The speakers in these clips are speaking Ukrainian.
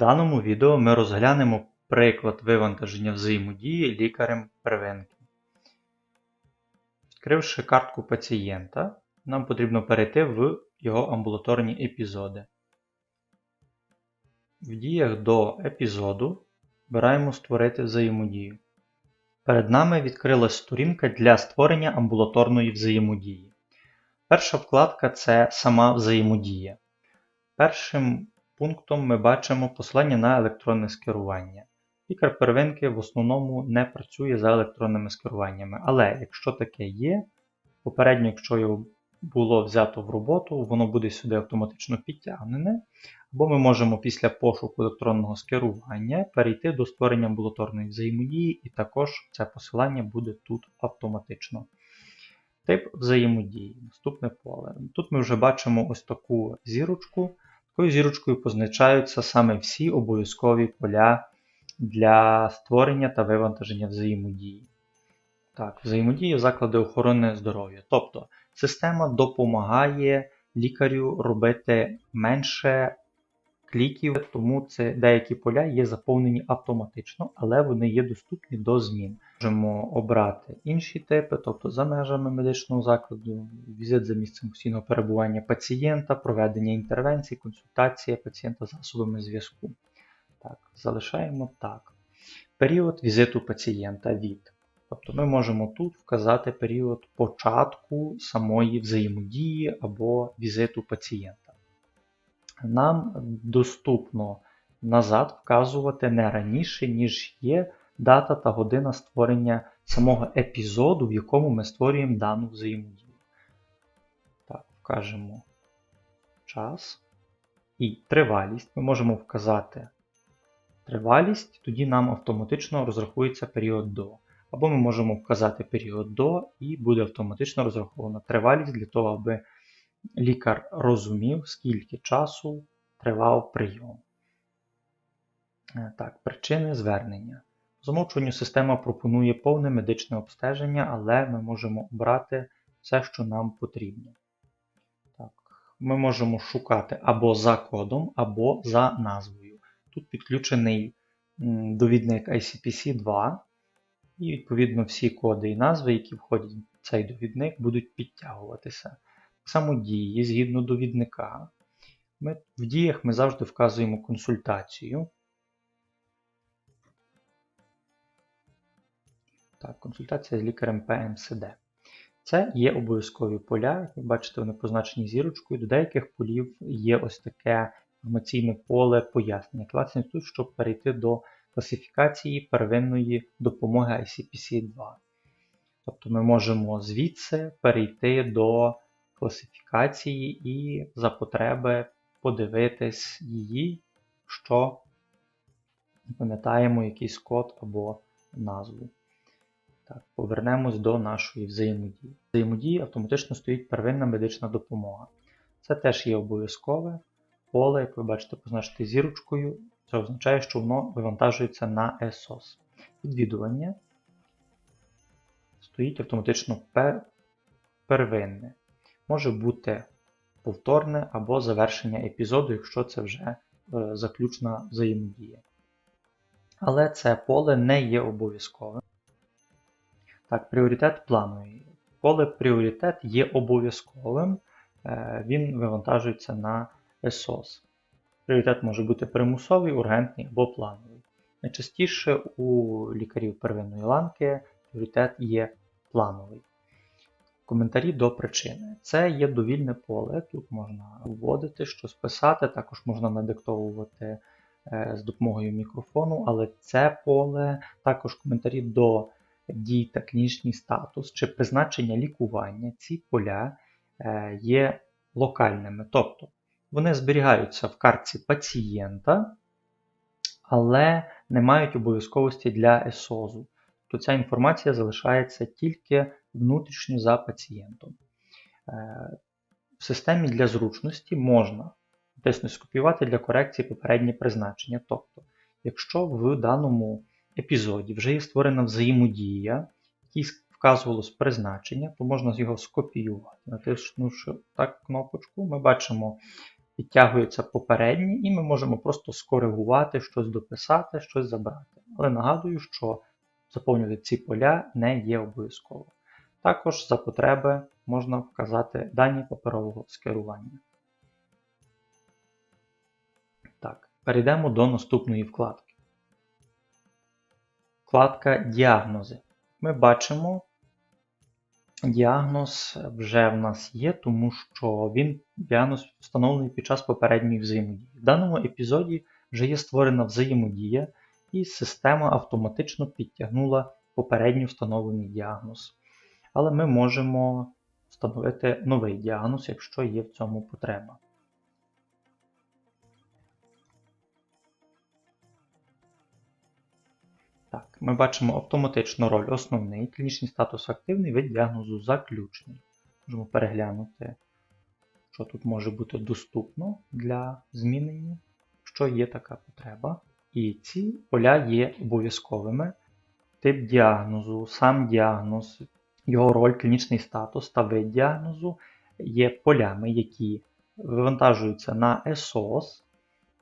даному відео ми розглянемо приклад вивантаження взаємодії лікарем первинки. Відкривши картку пацієнта, нам потрібно перейти в його амбулаторні епізоди. В діях до епізоду обираємо Створити взаємодію. Перед нами відкрилась сторінка для створення амбулаторної взаємодії. Перша вкладка це сама взаємодія. Першим пунктом ми бачимо посилання на електронне скерування. Лікар первинки в основному не працює за електронними скеруваннями, але якщо таке є, попередньо, якщо його було взято в роботу, воно буде сюди автоматично підтягнене, або ми можемо після пошуку електронного скерування перейти до створення амбулаторної взаємодії, і також це посилання буде тут автоматично. Тип взаємодії. Наступне поле. Тут ми вже бачимо ось таку зірочку. Такою зірочкою позначаються саме всі обов'язкові поля для створення та вивантаження взаємодії. Так, взаємодія заклади охорони здоров'я. Тобто система допомагає лікарю робити менше кліків, тому це деякі поля є заповнені автоматично, але вони є доступні до змін. Можемо обрати інші типи, тобто за межами медичного закладу, візит за місцем постійного перебування пацієнта, проведення інтервенцій, консультація пацієнта засобами зв'язку. Так, Залишаємо так. Період візиту пацієнта від. Тобто ми можемо тут вказати період початку самої взаємодії або візиту пацієнта. Нам доступно назад вказувати не раніше, ніж є дата та година створення самого епізоду, в якому ми створюємо дану взаємодію. Так, Вкажемо час і тривалість. Ми можемо вказати тривалість, тоді нам автоматично розрахується період до. Або ми можемо вказати період до і буде автоматично розрахована тривалість для того, аби лікар розумів, скільки часу тривав прийом. Е, так, Причини звернення. Замовчуванню система пропонує повне медичне обстеження, але ми можемо обрати все, що нам потрібно. Так, Ми можемо шукати або за кодом, або за назвою. Тут підключений довідник ICPC-2, і, відповідно, всі коди і назви, які входять в цей довідник, будуть підтягуватися. Так само дії згідно довідника. Ми, В діях ми завжди вказуємо консультацію. Так, Консультація з лікарем ПМСД. Це є обов'язкові поля, як ви бачите, вони позначені зірочкою. До деяких полів є ось таке інформаційне поле пояснення. Класне тут, щоб перейти до класифікації первинної допомоги ICPC-2. Тобто ми можемо звідси перейти до класифікації і за потреби подивитись її, що пам'ятаємо якийсь код або назву. Так, Повернемось до нашої взаємодії. Взаємодії автоматично стоїть первинна медична допомога. Це теж є обов'язкове поле, як ви бачите, позначити зірочкою. Це означає, що воно вивантажується на ESOS. Відвідування стоїть автоматично первинне. Може бути повторне або завершення епізоду, якщо це вже е, заключна взаємодія. Але це поле не є обов'язковим. Так, пріоритет плановий. Поле пріоритет є обов'язковим, е, він вивантажується на ESOS. Пріоритет може бути примусовий, ургентний або плановий. Найчастіше у лікарів первинної ланки пріоритет є плановий. Коментарі до причини. Це є довільне поле, тут можна вводити, щось писати, також можна надиктовувати е, з допомогою мікрофону, але це поле, також коментарі до дій та клінічний статус чи призначення лікування, ці поля е, є локальними. Тобто вони зберігаються в картці пацієнта, але не мають обов'язковості для ЕСОЗу. То ця інформація залишається тільки внутрішньо за пацієнтом. Е, в системі для зручності можна десь скопіювати для корекції попереднє призначення. Тобто, якщо в даному епізоді вже є створена взаємодія, якій вказувалось призначення, то можна його скопіювати. Натиснувши так кнопочку, ми бачимо підтягуються попередні, і ми можемо просто скоригувати, щось дописати, щось забрати. Але нагадую, що заповнювати ці поля не є обов'язково. Також за потреби можна вказати дані паперового скерування. Так, перейдемо до наступної вкладки. Вкладка Діагнози. Ми бачимо, діагноз вже в нас є, тому що він діагноз встановлений під час попередньої взаємодії. В даному епізоді вже є створена взаємодія, і система автоматично підтягнула попередньо встановлений діагноз. Але ми можемо встановити новий діагноз, якщо є в цьому потреба. Ми бачимо автоматичну роль основний, клінічний статус активний, вид діагнозу заключний. Можемо переглянути, що тут може бути доступно для змінення, якщо є така потреба. І ці поля є обов'язковими. Тип діагнозу, сам діагноз, його роль, клінічний статус та вид діагнозу є полями, які вивантажуються на ESOS,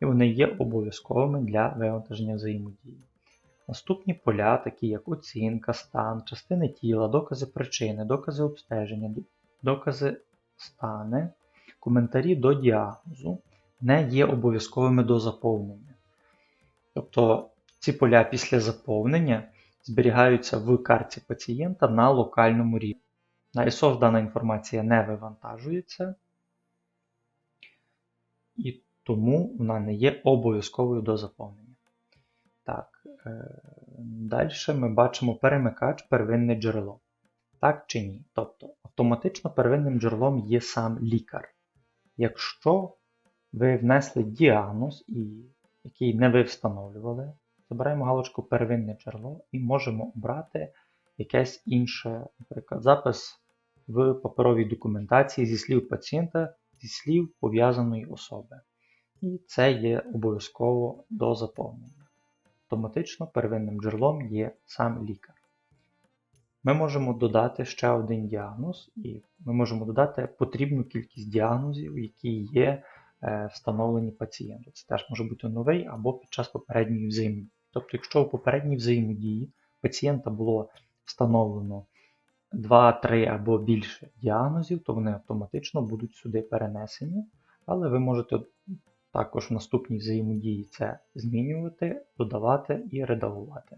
і вони є обов'язковими для вивантаження взаємодії. Наступні поля, такі як оцінка, стан, частини тіла, докази причини, докази обстеження, докази стани, коментарі до діагнозу, не є обов'язковими до заповнення. Тобто ці поля після заповнення зберігаються в карті пацієнта на локальному рівні. На ISOS дана інформація не вивантажується, і тому вона не є обов'язковою до заповнення. Е, Далі ми бачимо перемикач первинне джерело. Так чи ні? Тобто автоматично первинним джерелом є сам лікар. Якщо ви внесли діагноз, і, який не ви встановлювали, забираємо галочку первинне джерело і можемо обрати якесь інше, наприклад, запис в паперовій документації зі слів пацієнта, зі слів пов'язаної особи. І це є обов'язково до заповнення автоматично первинним джерелом є сам лікар. Ми можемо додати ще один діагноз, і ми можемо додати потрібну кількість діагнозів, які є е, встановлені пацієнту. Це теж може бути новий або під час попередньої взаємодії. Тобто, якщо у попередній взаємодії пацієнта було встановлено 2, 3 або більше діагнозів, то вони автоматично будуть сюди перенесені, але ви можете також в наступній взаємодії це змінювати, додавати і редагувати.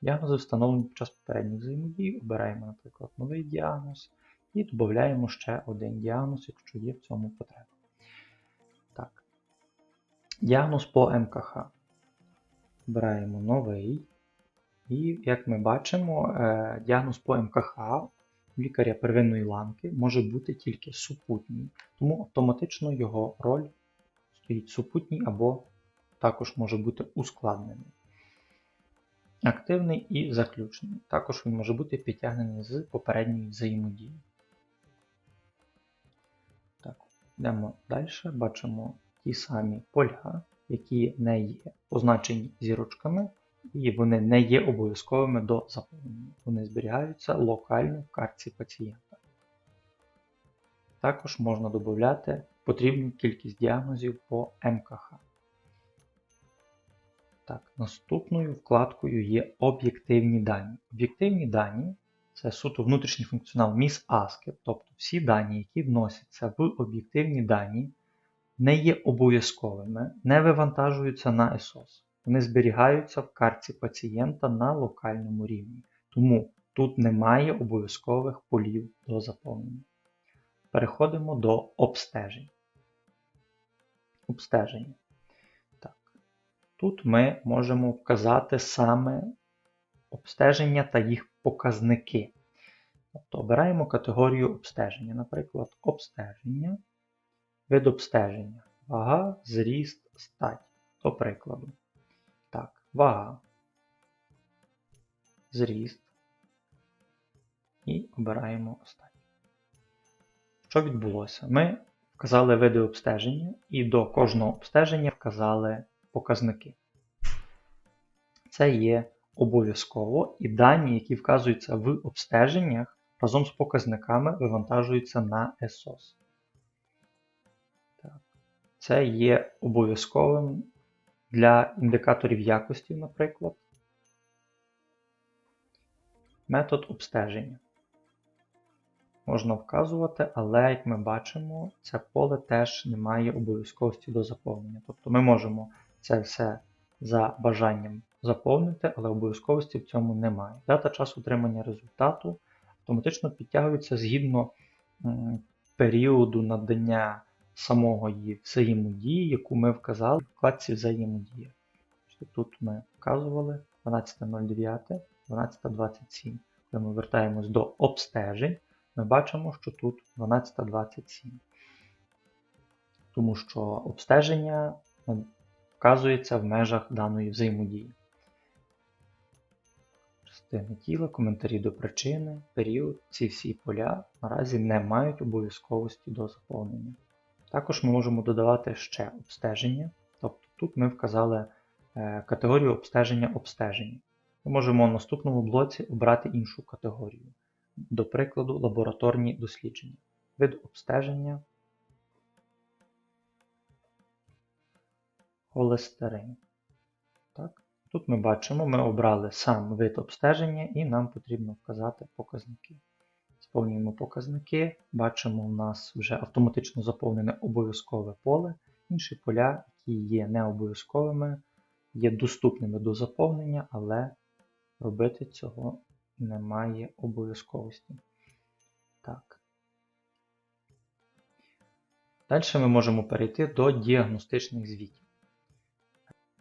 Діагнози встановлені під час попередньої взаємодії, обираємо, наприклад, новий діагноз і додаємо ще один діагноз, якщо є в цьому потреба. Так. Діагноз по МКХ. Обираємо новий. І, як ми бачимо, е, діагноз по МКХ лікаря первинної ланки може бути тільки супутній, тому автоматично його роль стоїть супутній або також може бути ускладнений. Активний і заключений. Також він може бути підтягнений з попередньої взаємодії. Так, Йдемо далі, бачимо ті самі поля, які не є позначені зірочками, і вони не є обов'язковими до заповнення. Вони зберігаються локально в картці пацієнта. Також можна додати потрібну кількість діагнозів по МКХ. Так, Наступною вкладкою є об'єктивні дані. Об'єктивні дані це суто внутрішній функціонал міс ASCII, тобто всі дані, які вносяться в об'єктивні дані, не є обов'язковими, не вивантажуються на ESOS. Вони зберігаються в картці пацієнта на локальному рівні. Тому тут немає обов'язкових полів до заповнення. Переходимо до обстежень. Обстеження. Так. Тут ми можемо вказати саме обстеження та їх показники. Тобто обираємо категорію обстеження. Наприклад, обстеження, вид обстеження, вага, зріст, стать. До прикладу. Так, вага, зріст. І обираємо стать. Що відбулося? Ми вказали види обстеження і до кожного обстеження вказали показники. Це є обов'язково і дані, які вказуються в обстеженнях, разом з показниками вивантажуються на ESOS. Це є обов'язковим для індикаторів якості, наприклад. Метод обстеження. Можна вказувати, але, як ми бачимо, це поле теж не має обов'язковості до заповнення. Тобто ми можемо це все за бажанням заповнити, але обов'язковості в цьому немає. Дата час отримання результату автоматично підтягується згідно періоду надання самого її взаємодії, яку ми вказали в вкладці взаємодія. Тут ми вказували 12.09, 12.27. Коли ми вертаємось до обстежень, ми бачимо, що тут 12.27. Тому що обстеження вказується в межах даної взаємодії. Частини тіла, коментарі до причини, період, ці всі поля наразі не мають обов'язковості до заповнення. Також ми можемо додавати ще обстеження. Тобто тут ми вказали е, категорію обстеження обстеження. Ми можемо в наступному блоці обрати іншу категорію. До прикладу, лабораторні дослідження. Вид обстеження холестерин. Так? Тут ми бачимо, ми обрали сам вид обстеження і нам потрібно вказати показники. Сповнюємо показники, бачимо, у нас вже автоматично заповнене обов'язкове поле. Інші поля, які є необов'язковими, є доступними до заповнення, але робити цього немає обов'язковості. Так. Далі ми можемо перейти до діагностичних звітів.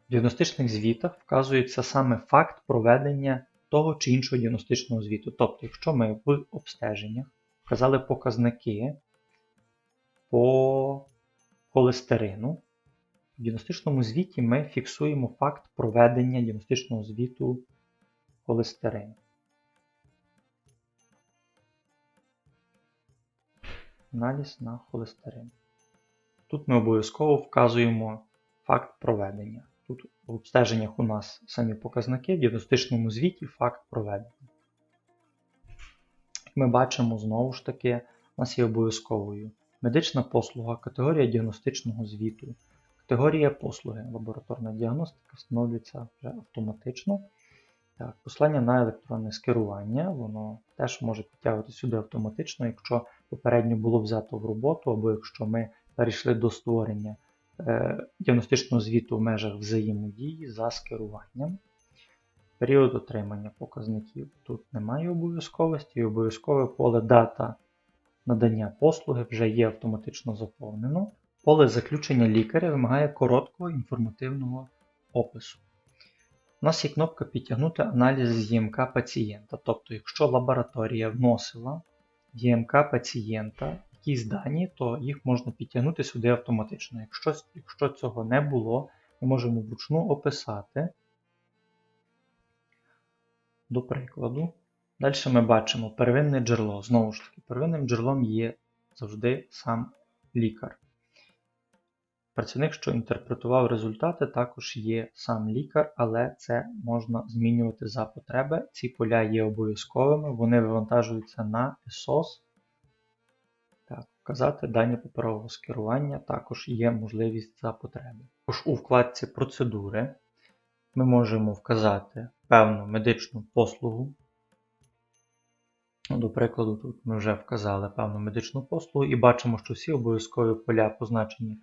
В діагностичних звітах вказується саме факт проведення того чи іншого діагностичного звіту. Тобто, якщо ми в обстеженнях вказали показники по холестерину, в діагностичному звіті ми фіксуємо факт проведення діагностичного звіту холестерину. Аналіз на холестерин. Тут ми обов'язково вказуємо факт проведення. Тут в обстеженнях у нас самі показники, в діагностичному звіті факт проведення. Ми бачимо знову ж таки, у нас є обов'язковою медична послуга, категорія діагностичного звіту, категорія послуги. Лабораторна діагностика встановлюється вже автоматично. Так, Послання на електронне скерування, воно теж може підтягувати сюди автоматично, якщо попередньо було взято в роботу, або якщо ми перейшли до створення е, діагностичного звіту в межах взаємодії за скеруванням. Період отримання показників. Тут немає обов'язковості, і обов'язкове поле дата надання послуги вже є автоматично заповнено. Поле заключення лікаря вимагає короткого інформативного опису. У нас є кнопка Підтягнути аналіз ЄМК пацієнта. Тобто, якщо лабораторія вносила ЄМК пацієнта якісь дані, то їх можна підтягнути сюди автоматично. Якщо, якщо цього не було, ми можемо вручну описати. До прикладу. Далі ми бачимо первинне джерело. Знову ж таки, первинним джерелом є завжди сам лікар. Працівник, що інтерпретував результати, також є сам лікар, але це можна змінювати за потреби. Ці поля є обов'язковими, вони вивантажуються на ESOS. Так, Вказати дані паперового скерування також є можливість за потреби. Також у вкладці процедури ми можемо вказати певну медичну послугу. До прикладу, тут ми вже вказали певну медичну послугу і бачимо, що всі обов'язкові поля позначені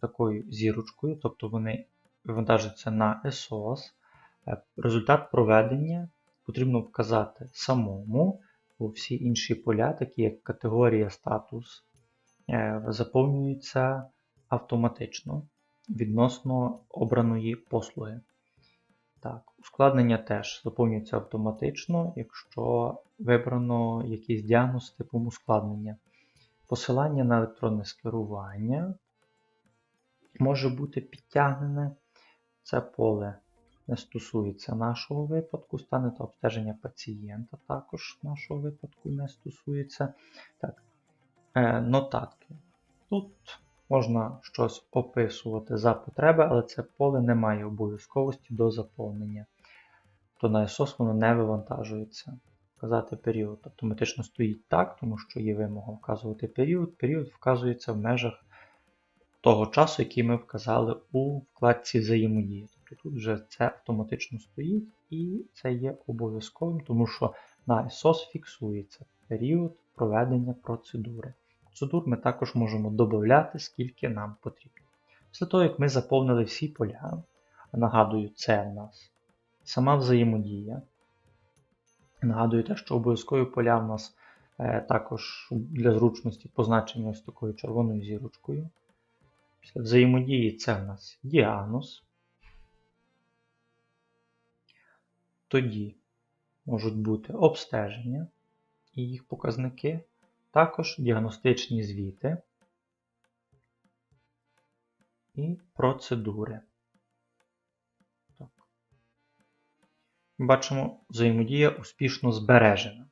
такою зірочкою, тобто вони вивантажуються на SOS. Е, результат проведення потрібно вказати самому, бо всі інші поля, такі як категорія статус, е, заповнюються автоматично відносно обраної послуги. Так, Ускладнення теж заповнюється автоматично, якщо вибрано якийсь діагноз типом ускладнення. Посилання на електронне скерування може бути підтягнене. Це поле не стосується нашого випадку, стане та обстеження пацієнта також нашого випадку не стосується. Так, е, Нотатки. Тут можна щось описувати за потреби, але це поле не має обов'язковості до заповнення. То на ESOS воно не вивантажується. Вказати період автоматично стоїть так, тому що є вимога вказувати період. Період вказується в межах того часу, який ми вказали у вкладці взаємодії. Тобто тут вже це автоматично стоїть і це є обов'язковим, тому що на ISOS фіксується період проведення процедури. Процедур ми також можемо додати, скільки нам потрібно. Після того, як ми заповнили всі поля, нагадую, це в нас сама взаємодія. Нагадую те, що обов'язкові поля в нас е, також для зручності позначені ось такою червоною зірочкою. Після взаємодії це в нас діагноз. Тоді можуть бути обстеження і їх показники, також діагностичні звіти і процедури. Так. Бачимо, взаємодія успішно збережена.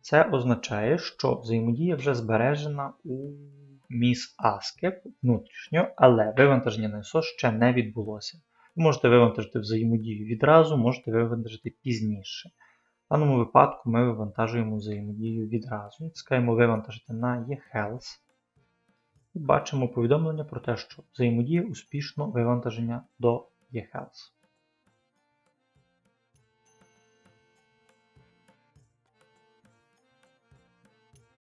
Це означає, що взаємодія вже збережена у міс ASCII внутрішньо, але вивантаження на ISO ще не відбулося. Ви можете вивантажити взаємодію відразу, можете вивантажити пізніше. В даному випадку ми вивантажуємо взаємодію відразу. Натискаємо вивантажити на eHealth. І бачимо повідомлення про те, що взаємодія успішно вивантаження до eHealth.